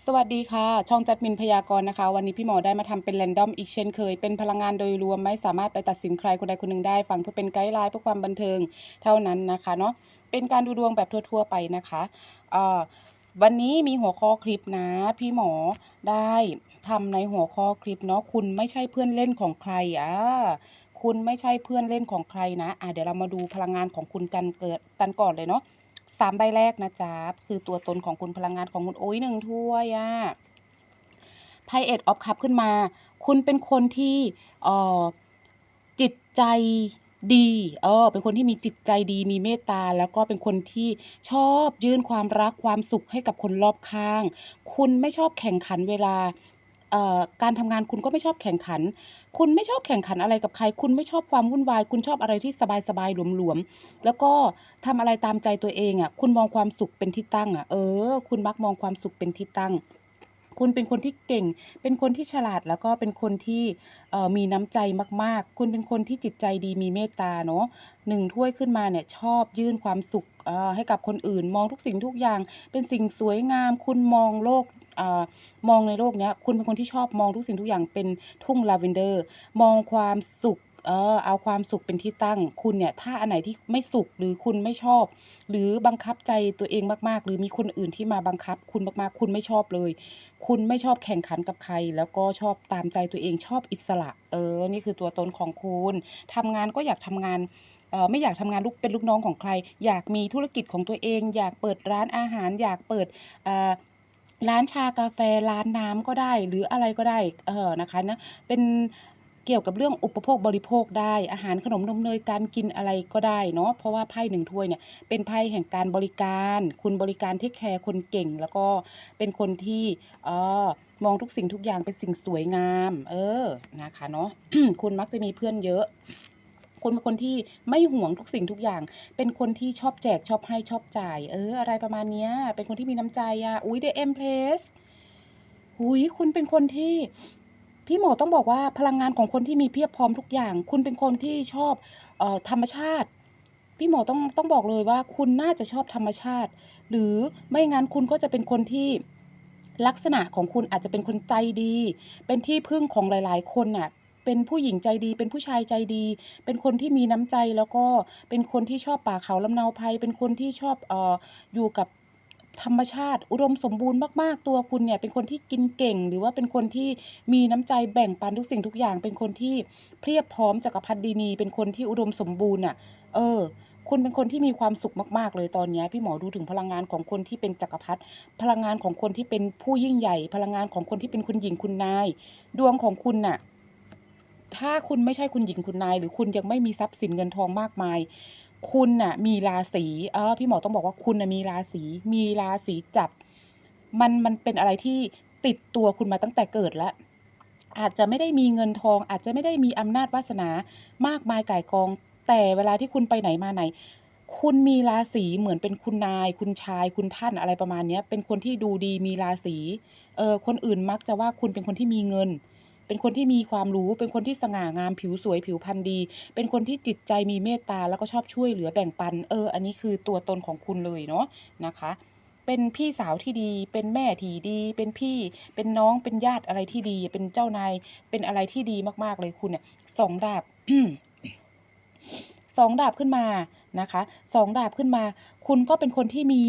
สวัสดีค่ะ ช่องจัดมินพยากรณ์นะคะ วันนี้พี่หมอได้มาทำเป็นแรนดอมอีกเช่นเคย เป็นพลังงานโดยรวมไม่สามารถไปตัดสินใครคนใดคนหนึ่งได้ ฟังเพื่อเป็นไกด์ไลน์เพื่อความบันเทิงเท่านั้นนะคะเนาะเป็นการดูดวงแบบทั่ว ๆ ไปนะคะวันนี้มีหัวข้อคลิปนะ พี่หมอได้ทำในหัวข้อคลิปเนาะคุณไม่ใช่เพื่อนเล่นของใครอะคุณไม่ใช่เพื่อนเล่นของใครนะอะเดี๋ยวเรามาดูพลังงานของคุณกันเกิดกันก่อนเลยเนาะ สามใบแรกนะจ๊ะคือตัวตนของคุณพลังงานของคุณโอ้ยหนึ่งถ้วยอะไพ่เอ็ดออฟคัพขึ้นมา คุณเป็นคนที่ออจิตใจดีเออเป็นคนที่มีจิตใจดีมีเมตตา แล้วก็เป็นคนที่ชอบยื่นความรักความสุขให้กับคนรอบข้าง คุณไม่ชอบแข่งขันเวลา การทำงานคุณก็ไม่ชอบแข่งขัน คุณไม่ชอบแข่งขันอะไรกับใคร คุณไม่ชอบความวุ่นวาย คุณชอบอะไรที่สบายๆหลวมๆ แล้วก็ทำอะไรตามใจตัวเองอะคุณมองความสุขเป็นที่ตั้งอะเออ คุณมักมองความสุขเป็นที่ตั้ง คุณเป็นคนที่เก่ง เป็นคนที่ฉลาด แล้วก็เป็นคนที่มีน้ำใจมากๆ คุณเป็นคนที่จิตใจดี มีเมตตาเนาะหนึ่งถ้วยขึ้นมาเนี่ยชอบยื่นความสุขให้กับคนอื่น มองทุกสิ่งทุกอย่าง เป็นสิ่งสวยงาม คุณมองโลก มองในโลกเนี้ย คุณเป็นคนที่ชอบมองทุกสิ่งทุกอย่างเป็นทุ่งลาเวนเดอร์ มองความสุขเออเอาความสุขเป็นที่ตั้ง คุณเนี่ย ถ้าอันไหนที่ไม่สุขหรือคุณไม่ชอบ หรือบังคับใจตัวเองมากๆ หรือมีคนอื่นที่มาบังคับ คุณมากๆ คุณไม่ชอบเลย คุณไม่ชอบแข่งขันกับใคร แล้วก็ชอบตามใจตัวเองชอบอิสระ เออ นี่คือตัวตนของคุณทำงานก็อยากทำงานเออไม่อยากทำงานลูกเป็นลูกน้องของใคร อยากมีธุรกิจของตัวเอง อยากเปิดร้านอาหาร อยากเปิดออ ร้านชากาแฟร้านน้ำก็ได้ หรืออะไรก็ได้เออนะคะนะเป็นเกี่ยวกับเรื่องอุปโภคบริโภคได้อาหารขนมนมเนยการกินอะไรก็ได้เนาะเพราะว่าไพ่หนึ่งถ้วยเนี่ยเป็นไพ่แห่งการบริการ คุณบริการเทคแคร์คนเก่ง แล้วก็เป็นคนที่เออมองทุกสิ่งทุกอย่างเป็นสิ่งสวยงาม เออนะคะเนาะคุณมักจะมีเพื่อนเยอะ คุณเป็นคนที่ไม่หวงทุกสิ่งทุกอย่าง เป็นคนที่ชอบแจกชอบให้ชอบจ่าย เออ อะไรประมาณเนี้ย เป็นคนที่มีน้ำใจอะอุ้ยเดเอ็มเพลสหุยคุณเป็นคนที่พี่หมอต้องบอกว่าพลังงานของคนที่มีเพียบพร้อมทุกอย่าง คุณเป็นคนที่ชอบออธรรมชาติ พี่หมอต้องต้องบอกเลยว่าคุณน่าจะชอบธรรมชาติ หรือไม่งั้นคุณก็จะเป็นคนที่ลักษณะของคุณอาจจะเป็นคนใจดี เป็นที่พึ่งของหลาย ๆ คนน่ะ เป็นผู้หญิงใจดี เป็นผู้ชายใจดี เป็นคนที่มีน้ำใจแล้วก็เป็นคนที่ชอบป่าเขาลำเนาไพรเป็นคนที่ชอบเอ่ออยู่กับธรรมชาติ อุดมสมบูรณ์มากๆ ตัวคุณเนี่ยเป็นคนที่กินเก่ง หรือว่าเป็นคนที่มีน้ำใจแบ่งปันทุกสิ่งทุกอย่าง เป็นคนที่เพียบพร้อมจักรพรรดินี เป็นคนที่อุดมสมบูรณ์น่ะ เออคุณเป็นคนที่มีความสุขมาก ๆ เลยตอนนี้พี่หมอดูถึงพลังงานของคนที่เป็นจักรพรรดิพลังงานของคนที่เป็นผู้ยิ่งใหญ่ พลังงานของคนที่เป็นคุณหญิงคุณนาย ดวงของคุณน่ะ ถ้าคุณไม่ใช่คุณหญิงคุณนาย หรือคุณยังไม่มีทรัพย์สินเงินทองมากมาย คุณน่ะ มีราศีเออพี่หมอต้องบอกว่าคุณน่ะมีราศีมีราศีจับ มันมันเป็นอะไรที่ติดตัวคุณมาตั้งแต่เกิดแล้วอาจจะไม่ได้มีเงินทอง อาจจะไม่ได้มีอำนาจวาสนามากมายก่ายกอง แต่เวลาที่คุณไปไหนมาไหน คุณมีราศีเหมือนเป็นคุณนาย คุณชาย คุณท่านอะไรประมาณเนี้ยเป็นคนที่ดูดีมีราศีเออคนอื่นมักจะว่าคุณเป็นคนที่มีเงิน เป็นคนที่มีความรู้ เป็นคนที่สง่างามผิวสวยผิวพรรณดี เป็นคนที่จิตใจมีเมตตาแล้วก็ชอบช่วยเหลือแบ่งปัน เออ อันนี้คือตัวตนของคุณเลยเนาะนะคะเป็นพี่สาวที่ดี เป็นแม่ที่ดี เป็นพี่ เป็นน้อง เป็นญาติอะไรที่ดี เป็นเจ้านาย เป็นอะไรที่ดีมากๆเลยคุณเนี่ยสองดาบสองดาบขึ้นมานะคะ สองดาบขึ้นมา คุณก็เป็นคนที่มี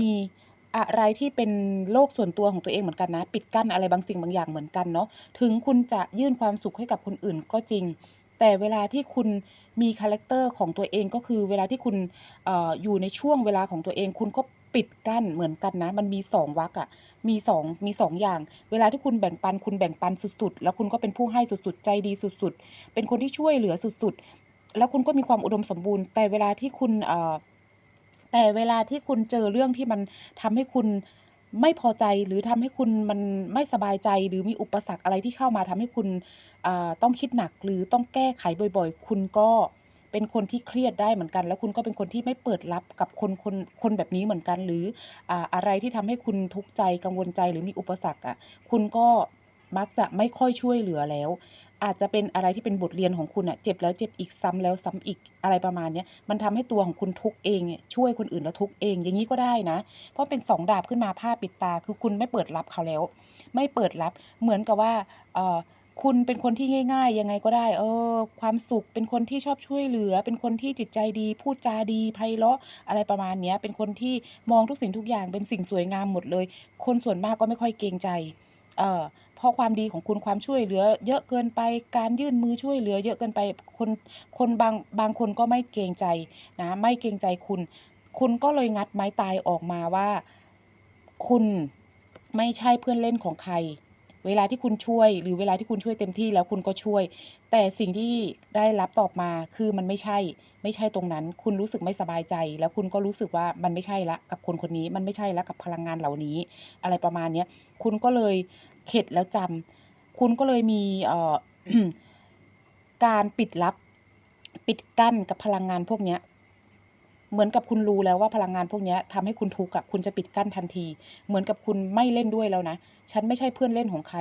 อะไรที่เป็นโลกส่วนตัวของตัวเองเหมือนกันนะ ปิดกั้นอะไรบางสิ่งบางอย่างเหมือนกันเนาะถึงคุณจะยื่นความสุขให้กับคนอื่นก็จริง แต่เวลาที่คุณมีคาแรคเตอร์ของตัวเองก็คือเวลาที่คุณออยู่ในช่วงเวลาของตัวเองคุณก็ปิดกั้นเหมือนกันนะ มันมีสองวรรคอะมีสองมีสองอย่าง เวลาที่คุณแบ่งปันคุณแบ่งปันสุดๆ แล้วคุณก็เป็นผู้ให้สุดๆ ใจดีสุดๆ เป็นคนที่ช่วยเหลือสุดๆ แล้วคุณก็มีความอุดมสมบูรณ์ แต่เวลาที่คุณเอ่อ แต่เวลาที่คุณเจอเรื่องที่มันทำให้คุณไม่พอใจหรือทำให้คุณมันไม่สบายใจ หรือมีอุปสรรคอะไรที่เข้ามาทำให้คุณต้องคิดหนักหรือต้องแก้ไขบ่อยๆ คุณก็เป็นคนที่เครียดได้เหมือนกัน แล้วคุณก็เป็นคนที่ไม่เปิดรับกับคนคนคนแบบนี้เหมือนกัน หรืออะไรที่ทำให้คุณทุกข์ใจกังวลใจหรือมีอุปสรรคอะคุณก็มักจะไม่ค่อยช่วยเหลือแล้ว อาจจะเป็นอะไรที่เป็นบทเรียนของคุณอะเจ็บแล้วเจ็บอีกซ้ำแล้วซ้ำอีกอะไรประมาณนี้มันทำให้ตัวของคุณทุกเองช่วยคนอื่นแล้วทุกเอง อย่างนี้ก็ได้นะ เพราะเป็นสองดาบขึ้นมาผ้าปิดตา คือคุณไม่เปิดรับเขาแล้ว ไม่เปิดรับเหมือนกับว่าเออคุณเป็นคนที่ง่าย ๆ ยังไงก็ได้ เออ ความสุขเป็นคนที่ชอบช่วยเหลือ เป็นคนที่จิตใจดีพูดจาดีไพเราะอะไรประมาณนี้เป็นคนที่มองทุกสิ่งทุกอย่างเป็นสิ่งสวยงามหมดเลย คนส่วนมากก็ไม่ค่อยเกรงใจ เออ พราะความดีของคุณความช่วยเหลือ เยอะเกินไปการยื่นมือช่วยเหลือ เยอะเกินไปคนคนบางบางคนก็ไม่เกรงใจนะไม่เกรงใจคุณ คุณก็เลยงัดไม้ตายออกมาว่า คุณไม่ใช่เพื่อนเล่นของใคร เวลาที่คุณช่วย หรือเวลาที่คุณช่วยเต็มที่แล้วคุณก็ช่วย แต่สิ่งที่ได้รับตอบมาคือมันไม่ใช่ ไม่ใช่ตรงนั้น คุณรู้สึกไม่สบายใจ แล้วคุณก็รู้สึกว่ามันไม่ใช่ละกับคนคนนี้ มันไม่ใช่ละกับพลังงานเหล่านี้ อะไรประมาณเนี้ยคุณก็เลยเข็ดแล้วจำคุณก็เลยมีเอ่อการปิดลับ ปิดกั้นกับพลังงานพวกเนี้ย เหมือนกับคุณรู้แล้วว่าพลังงานพวกนี้ยทำให้คุณทุกข์อะคุณจะปิดกั้นทันที เหมือนกับคุณไม่เล่นด้วยแล้วนะ ฉันไม่ใช่เพื่อนเล่นของใคร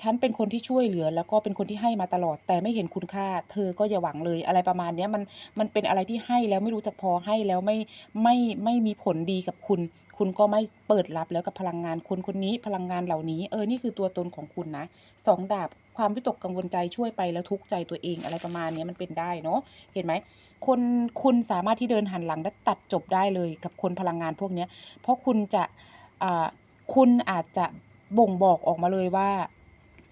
ฉันเป็นคนที่ช่วยเหลือ แล้วก็เป็นคนที่ให้มาตลอด แต่ไม่เห็นคุณค่า เธอก็อย่าหวังเลยอะไรประมาณเนี้ยมันมันเป็นอะไรที่ให้แล้วไม่รู้จักพอให้แล้วไม่ไม่ไม่มีผลดีกับคุณคุณก็ไม่เปิดรับแล้วกับพลังงานคนคนนี้พลังงานเหล่านี้ เออ นี่คือตัวตนของคุณนะสองดาบ ความวิตกกังวลใจช่วยไปแล้วทุกข์ใจตัวเองอะไรประมาณนี้มันเป็นได้เนาะเห็นไหมคนคุณสามารถที่เดินหันหลังและตัดจบได้เลยกับคนพลังงานพวกนี้เพราะคุณจะคุณอาจจะบ่งบอกออกมาเลยว่า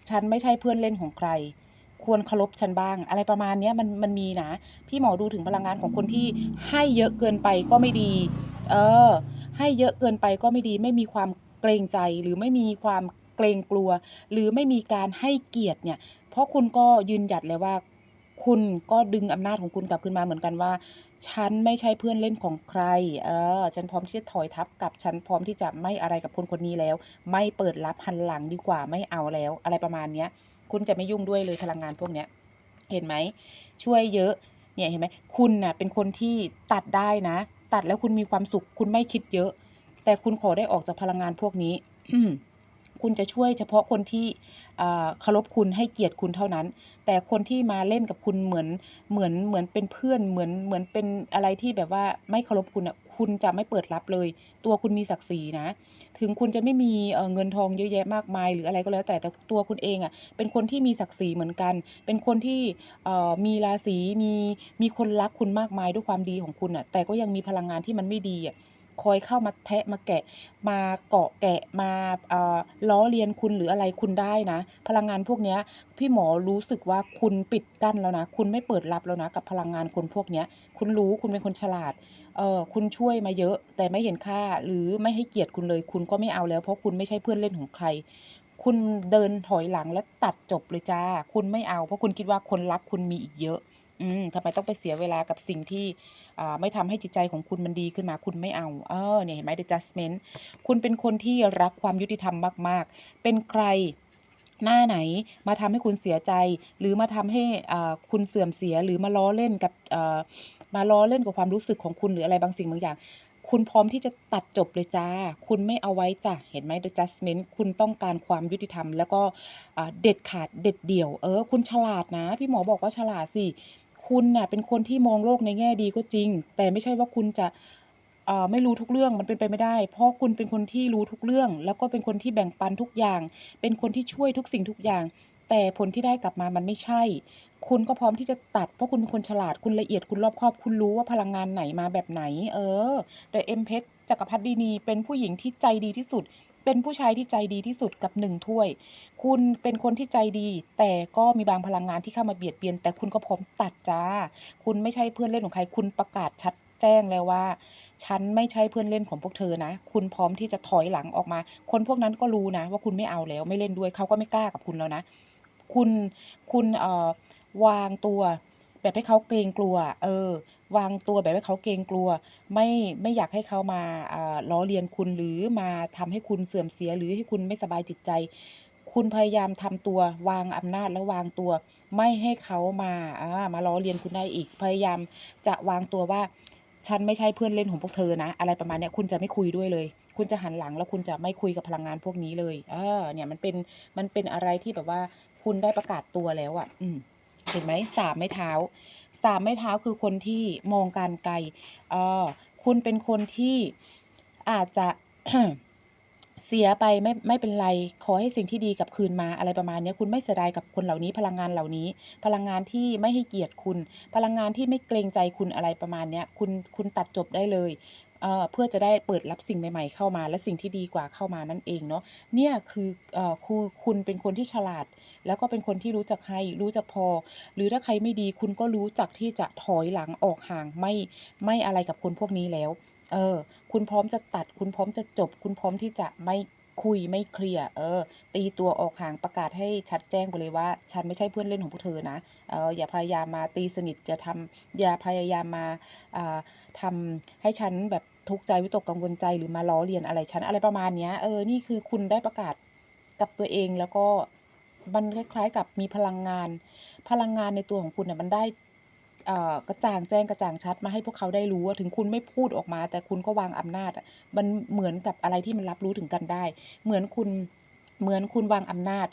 ฉันไม่ใช่เพื่อนเล่นของใคร ควรเคารพฉันบ้าง อะไรประมาณนี้มันมันมีนะ พี่หมอดูถึงพลังงานของคนที่ให้เยอะเกินไปก็ไม่ดี เออ ให้เยอะเกินไปก็ไม่ดี ไม่มีความเกรงใจหรือไม่มีความ เกรงกลัว หรือไม่มีการให้เกียรติเนี่ย เพราะคุณก็ยืนหยัดเลยว่า คุณก็ดึงอำนาจของคุณกลับคืนมาเหมือนกันว่า ฉันไม่ใช่เพื่อนเล่นของใคร เออ ฉันพร้อมที่จะถอยทับกับ ฉันพร้อมที่จะไม่อะไรกับคนคนนี้แล้ว ไม่เปิดรับหันหลังดีกว่าไม่เอาแล้ว อะไรประมาณเนี้ย คุณจะไม่ยุ่งด้วยเลยพลังงานพวกเนี้ย เห็นไหม ช่วยเยอะ เนี่ยเห็นไหม คุณน่ะเป็นคนที่ตัดได้นะ ตัดแล้วคุณมีความสุข คุณไม่คิดเยอะ แต่คุณขอได้ออกจากพลังงานพวกนี้ คุณจะช่วยเฉพาะคนที่เคารพคุณให้เกียรติคุณเท่านั้น แต่คนที่มาเล่นกับคุณเหมือนเหมือนเหมือนเป็นเพื่อนเหมือนเหมือนเป็นอะไรที่แบบว่าไม่เคารพคุณอะคุณจะไม่เปิดรับเลย ตัวคุณมีศักดิ์ศรีนะ ถึงคุณจะไม่มีเเงินทองเยอะแยะมากมาย หรืออะไรก็แล้วแต่แต่ตัวคุณเองอะเป็นคนที่มีศักดิ์ศรีเหมือนกัน เป็นคนที่มีราศีมีมีคนรักคุณมากมายด้วยความดีของคุณน่ะแต่ก็ยังมีพลังงานที่มันไม่ดีอะ คอยเข้ามาแทะมาแกะ มาเกาะแกะมาอ่าล้อเลียนคุณหรืออะไรคุณได้นะ พลังงานพวกนี้พี่หมอรู้สึกว่าคุณปิดกั้นแล้วนะ คุณไม่เปิดรับแล้วนะ กับพลังงานคนพวกนี้คุณรู้คุณเป็นคนฉลาดเอ่อคุณช่วยมาเยอะ แต่ไม่เห็นค่าหรือไม่ให้เกียรติคุณเลย คุณก็ไม่เอาแล้ว เพราะคุณไม่ใช่เพื่อนเล่นของใคร คุณเดินถอยหลังและตัดจบเลยจ้ะคุณไม่เอา เพราะคุณคิดว่าคนรักคุณมีอีกเยอะ อืมทำไมต้องไปเสียเวลากับสิ่งที่ไม่ทำให้จิตใจของคุณมันดีขึ้นมาคุณไม่เอา เออเนี่ยเห็นไหม The Judgment คุณเป็นคนที่รักความยุติธรรมมาก ๆ เป็นใครหน้าไหนมาทำให้คุณเสียใจ หรือมาทำให้คุณเสื่อมเสียหรือมาล้อเล่นกับมาล้อเล่นกับความรู้สึกของคุณหรืออะไรบางสิ่งบางอย่าง คุณพร้อมที่จะตัดจบเลยจ้ะคุณไม่เอาไว้จ้ะ เห็นไหม The Judgment คุณต้องการความยุติธรรม แล้วก็เด็ดขาดเด็ดเดี่ยว เออ คุณฉลาดนะ พี่หมอบอกว่าฉลาดสิ คุณน่ะเป็นคนที่มองโลกในแง่ดีก็จริง แต่ไม่ใช่ว่าคุณจะอ่าไม่รู้ทุกเรื่องมันเป็นไปไม่ได้ เพราะคุณเป็นคนที่รู้ทุกเรื่อง แล้วก็เป็นคนที่แบ่งปันทุกอย่าง เป็นคนที่ช่วยทุกสิ่งทุกอย่าง แต่ผลที่ได้กลับมามันไม่ใช่ คุณก็พร้อมที่จะตัด เพราะคุณเป็นคนฉลาดคุณละเอียดคุณรอบคอบ คุณรู้ว่าพลังงานไหนมาแบบไหน เออ The Empress จักรพรรดินีเป็นผู้หญิงที่ใจดีที่สุด เป็นผู้ชายที่ใจดีที่สุดกับ1ถ้วย คุณเป็นคนที่ใจดี แต่ก็มีบางพลังงานที่เข้ามาเบียดเบียน แต่คุณก็พร้อมตัดจ้ะคุณไม่ใช่เพื่อนเล่นของใคร คุณประกาศชัดแจ้งแล้วว่า ฉันไม่ใช่เพื่อนเล่นของพวกเธอนะ คุณพร้อมที่จะถอยหลังออกมา คนพวกนั้นก็รู้นะ ว่าคุณไม่เอาแล้วไม่เล่นด้วยเขาก็ไม่กล้ากับคุณแล้วนะ คุณคุณเอ่อวางตัว แบบให้เขาเกรงกลัว เออ วางตัวแบบให้เขาเกรงกลัว ไม่ไม่อยากให้เขามาอ่าล้อเลียนคุณหรือมาทำให้คุณเสื่อมเสียหรือให้คุณไม่สบายจิตใจ คุณพยายามทำตัววางอำนาจและวางตัว ไม่ให้เขามาอามาล้อเลียนคุณได้อีก พยายามจะวางตัวว่า ฉันไม่ใช่เพื่อนเล่นของพวกเธอนะ อะไรประมาณเนี้ยคุณจะไม่คุยด้วยเลย คุณจะหันหลังแล้วคุณจะไม่คุยกับพลังงานพวกนี้เลย เออ เนี่ยมันเป็นมันเป็นอะไรที่แบบว่าคุณได้ประกาศตัวแล้วอะ่ะ อืม เห็นไหมสามไม้เท้าสามไม้เท้าคือคนที่มองการไกลเออคุณเป็นคนที่อาจจะเสียไปไม่ไม่เป็นไร ขอให้สิ่งที่ดีกับคืนมาอะไรประมาณนี้คุณไม่เสียดายกับคนเหล่านี้ พลังงานเหล่านี้ พลังงานที่ไม่ให้เกียรติคุณ พลังงานที่ไม่เกรงใจคุณอะไรประมาณนี้คุณคุณตัดจบได้เลย เเพื่อจะได้เปิดรับสิ่งใหม่ๆ เข้ามา และสิ่งที่ดีกว่าเข้ามานั่นเองเนาะเนี่ยคืออคือคุณเป็นคนที่ฉลาด แล้วก็เป็นคนที่รู้จักให้รู้จักพอ หรือถ้าใครไม่ดีคุณก็รู้จักที่จะถอยหลังออกห่างไม่ไม่อะไรกับคนพวกนี้แล้วเออคุณพร้อมจะตัด คุณพร้อมจะจบ คุณพร้อมที่จะไม่คุยไม่เคลียร์เออ ตีตัวออกห่างประกาศให้ชัดแจ้งไปเลยว่า ฉันไม่ใช่เพื่อนเล่นของพวกเธอนะเอออย่าพยายามมาตีสนิทจะทำอย่าพยายามมาอ่าทำให้ฉันแบบ ทุกข์ใจวิตกกังวลใจหรือมาล้อเลียนอะไรฉันอะไรประมาณเนี้ยเออนี่คือคุณได้ประกาศกับตัวเองแล้วก็มันคล้ายๆ กับมีพลังงาน พลังงานในตัวของคุณเนี่ยมันได้อ่อกระจ่างแจ้งกระจ่างชัดมาให้พวกเขาได้รู้ว่าถึงคุณไม่พูดออกมา แต่คุณก็วางอำนาจอะมันเหมือนกับอะไรที่มันรับรู้ถึงกันได้ เหมือนคุณเหมือนคุณวางอำนาจ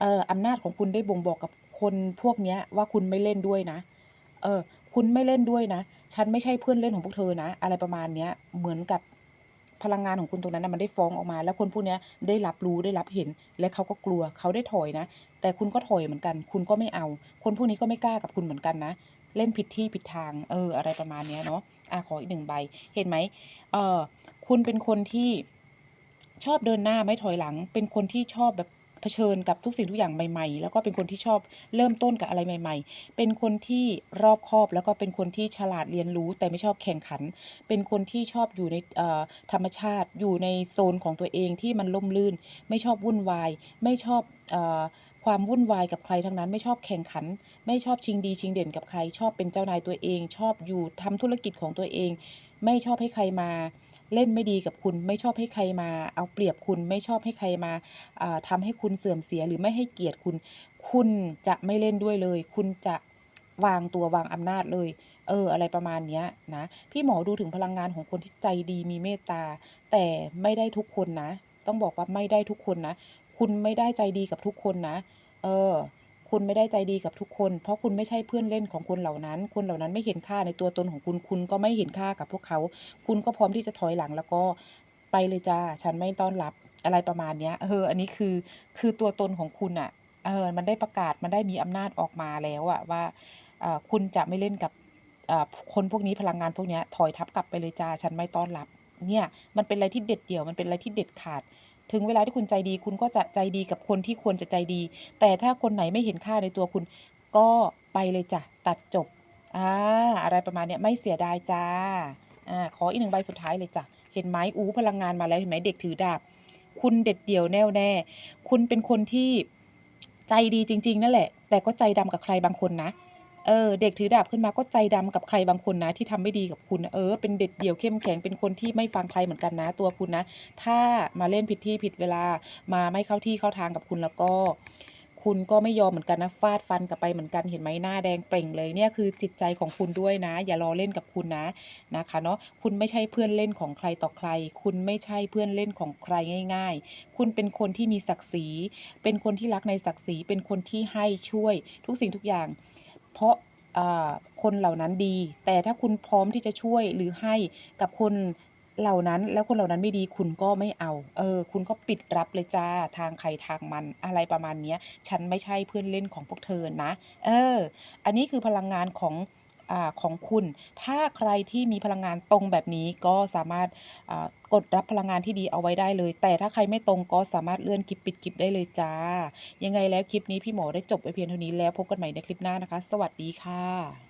เอ่ออำนาจของคุณได้บ่งบอกกับคนพวกเนี้ยว่าคุณไม่เล่นด้วยนะ เออ คุณไม่เล่นด้วยนะ ฉันไม่ใช่เพื่อนเล่นของพวกเธอนะ อะไรประมาณเนี้ย เหมือนกับพลังงานของคุณตรงนั้นนะมันได้ฟ้องออกมา แล้วคนพวกนี้ได้รับรู้ได้รับเห็น และเขาก็กลัวเขาได้ถอยนะ แต่คุณก็ถอยเหมือนกัน คุณก็ไม่เอา คนพวกนี้ก็ไม่กล้ากับคุณเหมือนกันนะ เล่นผิดที่ผิดทาง เออ อะไรประมาณเนี้ยเนาะอะขออีกหนึ่งใบ เห็นไหมเออคุณเป็นคนที่ชอบเดินหน้าไม่ถอยหลัง เป็นคนที่ชอบแบบ เผชิญกับทุกสิ่งทุกอย่างใหม่ ๆ แล้วก็เป็นคนที่ชอบเริ่มต้นกับอะไรใหม่ ๆ เป็นคนที่รอบคอบแล้วก็เป็นคนที่ฉลาดเรียนรู้ แต่ไม่ชอบแข่งขัน เป็นคนที่ชอบอยู่ในธรรมชาติ อยู่ในโซนของตัวเองที่มันล่มลื่น ไม่ชอบวุ่นวาย ไม่ชอบความวุ่นวายกับใครทั้งนั้นไม่ชอบแข่งขัน ไม่ชอบชิงดีชิงเด่นกับใคร ชอบเป็นเจ้านายตัวเอง ชอบอยู่ทำธุรกิจของตัวเอง ไม่ชอบให้ใครมา เล่นไม่ดีกับคุณไม่ชอบให้ใครมา เอาเปรียบคุณไม่ชอบให้ใครมาอ่าทำให้คุณเสื่อมเสียหรือไม่ให้เกียรติคุณ คุณจะไม่เล่นด้วยเลย คุณจะวางตัววางอำนาจเลย เออ อะไรประมาณเนี้ยนะ พี่หมอดูถึงพลังงานของคนที่ใจดีมีเมตตา แต่ไม่ได้ทุกคนนะ ต้องบอกว่าไม่ได้ทุกคนนะ คุณไม่ได้ใจดีกับทุกคนนะ เออ คุณไม่ได้ใจดีกับทุกคน เพราะคุณไม่ใช่เพื่อนเล่นของคนเหล่านั้น คนเหล่านั้นไม่เห็นค่าในตัวตนของคุณ คุณก็ไม่เห็นค่ากับพวกเขา คุณก็พร้อมที่จะถอยหลังแล้วก็ไปเลยจ้า ฉันไม่ต้อนรับอะไรประมาณเนี้ย เออ อันนี้คือ คือตัวตนของคุณอะเออ มันได้ประกาศ มันได้มีอำนาจออกมาแล้วอะว่าอ่อคุณจะไม่เล่นกับอ่อคนพวกนี้พลังงานพวกนี้ถอยทับกลับไปเลยจ้า ฉันไม่ต้อนรับ เนี่ย มันเป็นอะไรที่เด็ดเดี่ยว มันเป็นอะไรที่เด็ดขาด ถึงเวลาที่คุณใจดี คุณก็จะใจดีกับคนที่ควรจะใจดี แต่ถ้าคนไหนไม่เห็นค่าในตัวคุณ ก็ไปเลยจ้ะตัดจบอาอะไรประมาณเนี้ยไม่เสียดายจ้าอ่าขออีกหนึ่งใบสุดท้ายเลยจ้ะเห็นไหมอู้พลังงานมาแล้วเห็นไหมเด็กถือดาบ คุณเด็ดเดี่ยวแน่วแน่ คุณเป็นคนที่ใจดีจริง ๆ นั่นแหละ แต่ก็ใจดำกับใครบางคนนะ เออเด็กถือดาบขึ้นมาก็ใจดำกับใครบางคนนะ ที่ทำไม่ดีกับคุณเออ เป็นเด็ดเดี่ยวเข้มแข็งเป็นคนที่ไม่ฟังใครเหมือนกันนะ ตัวคุณนะ ถ้ามาเล่นผิดที่ผิดเวลามาไม่เข้าที่เข้าทางกับคุณแล้วก็คุณก็ไม่ยอมเหมือนกันนะฟาดฟันกลับไปเหมือนกันเห็นไหมหน้าแดงเปร่งเลยเนี่ยคือจิตใจของคุณด้วยนะ อย่าล้อเล่นกับคุณนะนะคะเนาะคุณไม่ใช่เพื่อนเล่นของใครต่อใคร คุณไม่ใช่เพื่อนเล่นของใครง่าย ๆ คุณเป็นคนที่มีศักดิ์ศรี เป็นคนที่รักในศักดิ์ศรี เป็นคนที่ให้ช่วยทุกสิ่งทุกอย่าง เพราะคนเหล่านั้นดี แต่ถ้าคุณพร้อมที่จะช่วยหรือให้กับคนเหล่านั้นแล้วคนเหล่านั้นไม่ดีคุณก็ไม่เอา เออ คุณก็ปิดรับเลยจ้าทางใครทางมันอะไรประมาณเนี้ย ฉันไม่ใช่เพื่อนเล่นของพวกเธอนะ เออ อันนี้คือพลังงานของ อของคุณ ถ้าใครที่มีพลังงานตรงแบบนี้ก็สามารถกดรับพลังงานที่ดีเอาไว้ได้เลย แต่ถ้าใครไม่ตรงก็สามารถเลื่อนคลิปปิดคลิปได้เลยจ้า ยังไงแล้วคลิปนี้พี่หมอได้จบไว้เพียงเท่านี้แล้วพบกันใหม่ในคลิปหน้านะคะ สวัสดีค่ะ